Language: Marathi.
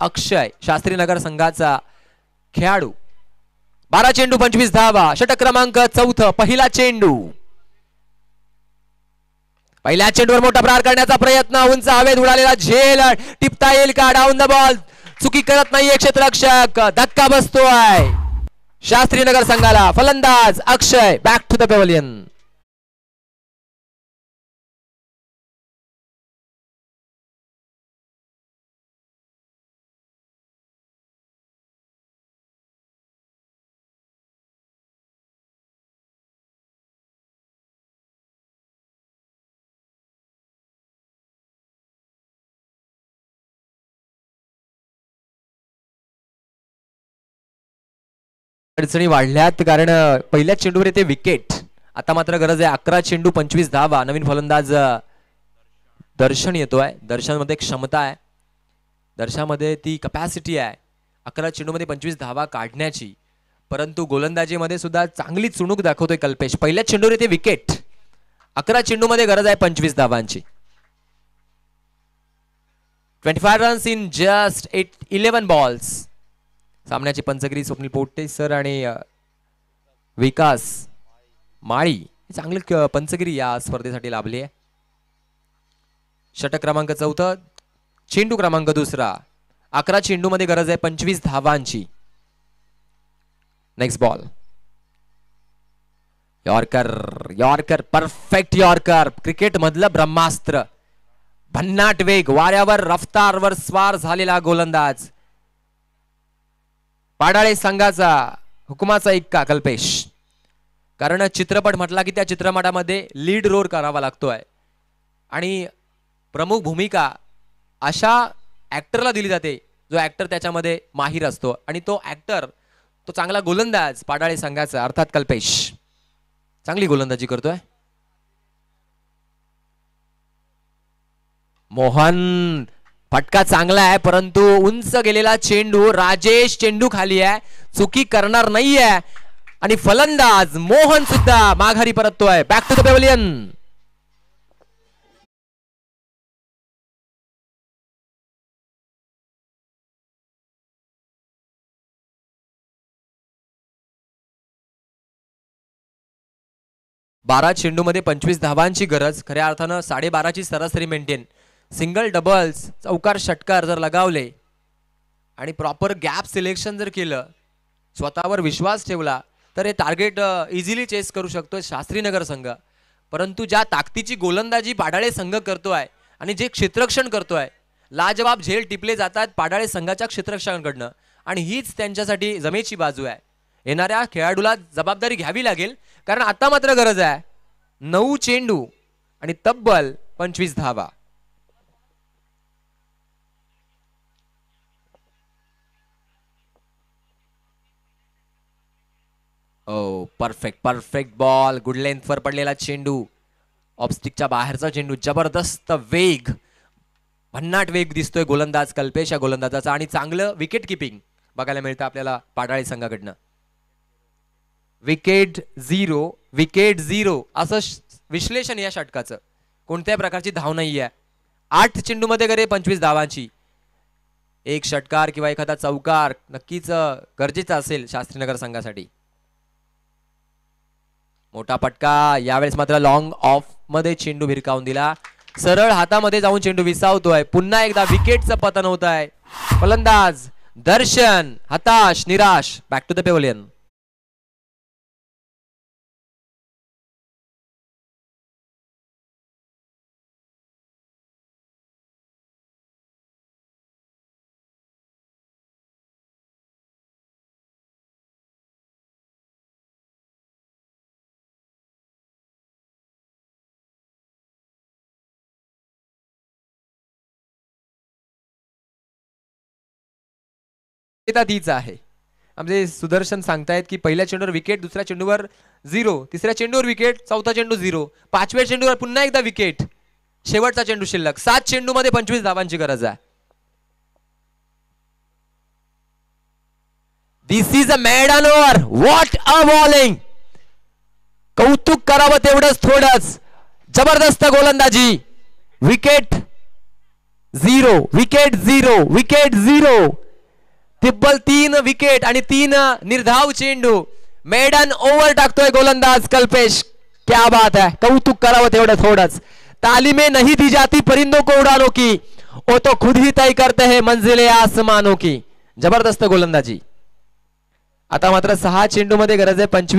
अक्षय शास्त्रीनगर संघाचा खेळाडू. बारा चेंडू पंचवीस धावा. षटक क्रमांक चौथ पहिला चेंडू. पहिल्या चेंडूवर मोठा प्रहार करण्याचा प्रयत्न. उंच हवेत उडालेला झेल. टिपता येईल का? डाऊन द बॉल चुकी करत नाहीये क्षेत्ररक्षक. धक्का बसतोय. शास्त्रीनगर संघाला फलंदाज Akshay. Back to the pavilion अडचणी वाढल्यात कारण पहिल्याच पहिल्या चेंडूवर येते विकेट आता मात्र गरज आहे अकरा चेंडू पंचवीस धावा. नवीन फलंदाज दर्शन येतोय. दर्शनमध्ये क्षमता आहे. दर्शनामध्ये ती कपॅसिटी आहे. अकरा चेंडूमध्ये पंचवीस धावा काढण्याची. परंतु गोलंदाजीमध्ये सुद्धा चांगली चुणूक दाखवतोय कल्पेश. पहिल्या चेंडूवर येते विकेट अकरा चेंडूमध्ये गरज आहे पंचवीस धावांची. Twenty five runs in just eight eleven balls सामन्याची पंचगिरी स्वप्नील पोट्टे सर आणि विकास माळी. चांगली पंचगिरी या स्पर्धेसाठी लाभली आहे. षटक क्रमांक चौथं चेंडू क्रमांक दुसरा. अकरा चेंडूमध्ये गरज आहे पंचवीस धावांची. Next ball yorker yorker perfect yorker. Cricket मधलं ब्रह्मास्त्र. भन्नाट वेग वाऱ्यावर रफ्तारवर स्वार झालेला गोलंदाज. पाडाळे संघाचा हुकुमाचा इक्का कल्पेश. कारण चित्रपट म्हटला की त्या चित्रपटामध्ये लीड रोल करावा लागतोय. आणि प्रमुख भूमिका अशा ॲक्टरला दिली जाते जो ॲक्टर त्याच्यामध्ये माहीर असतो. आणि तो ॲक्टर तो चांगला गोलंदाज पाडाळे संघाचा अर्थात कल्पेश. चांगली गोलंदाजी करतोय. मोहन फटका चांगला आहे परंतु उंच गेलेला चेंडू राजेश चेंडू खाली आहे. चुकी करणार नाहीये. आणि फलंदाज मोहन सुद्धा माघारी परततोय. बॅक टू द पेवलियन बारा चेंडूमध्ये पंचवीस धावांची गरज. खऱ्या अर्थानं साडेबाराची सरासरी मेंटेन सिंगल डबल्स चौकार षटकार जर लगावले आणि प्रॉपर गॅप सिलेक्शन जर केलं स्वतःवर विश्वास ठेवला तर हे टार्गेट इझिली चेस करू शकतो शास्त्रीनगर संघ. परंतु ज्या ताकदीची गोलंदाजी पाडाळे संघ करतो आहे आणि जे क्षेत्रक्षण करतो आहे लाजवाब झेल टिपले जातात पाडाळे संघाच्या क्षेत्ररक्षकांकडनं आणि हीच त्यांच्यासाठी जमेची बाजू आहे. येणाऱ्या खेळाडूला जबाबदारी घ्यावी लागेल कारण आता मात्र गरज आहे. नऊ चेंडू आणि तब्बल पंचवीस धावा. Oh perfect perfect ball good लेंथवर पडलेला चेंडू. ऑबस्टिकच्या बाहेरचा चेंडू. जबरदस्त वेग. भन्नाट वेग दिसतोय गोलंदाज कल्पेश या गोलंदाजाचा आणि चांगलं विकेट किपिंग बघायला मिळतं आपल्याला पाडाळी संघाकडनं. विकेट झिरो विकेट झिरो असं श- विश्लेषण या षटकाचं. कोणत्याही प्रकारची धाव नाही आहे आठ चेंडूमध्ये गरे पंचवीस धावांची. एक षटकार किंवा एखादा चौकार नक्कीच गरजेचा असेल शास्त्रीनगर संघासाठी. मोठा फटका. यावेळेस मात्र लॉंग ऑफमध्ये चेंडू भिरकावून दिला. सरळ हातामध्ये जाऊन चेंडू विसावतोय. पुन्हा एकदा विकेटचं पतन होत आहे फलंदाज दर्शन हताश निराश. बॅक टू द पेवलियन तीच आहे. आमचे सुदर्शन सांगतायत की पहिल्या चेंडूवर विकेट दुसऱ्या चेंडूवर झिरो तिसऱ्या चेंडूवर विकेट चौथा चेंडू झिरो पाचव्या चेंडूवर पुन्हा एकदा विकेट शेवटचा चेंडू शिल्लक. सात चेंडू मध्ये पंचवीस धावांची गरज आहे. This is a maiden over what a bowling कौतुक करावं तेवढंच थोडंच. जबरदस्त गोलंदाजी. Wicket zero wicket zero wicket zero तिब्बल तीन विकेट आणि तीन निर्धाव चेंडू. मेडन ओव्हर टाकतोय गोलंदाज कल्पेश. क्या बात है. कौतुक करावं तेवढं थोडंच. तालीमे नहीं दी जाती परिंदों को उड़ानो की. ओ तो खुद ही तय करते हैं मंजिले आसमानों की. जबरदस्त गोलंदाजी. आता मात्र सहा चेंडू मध्ये गरज आहे पंचवीस.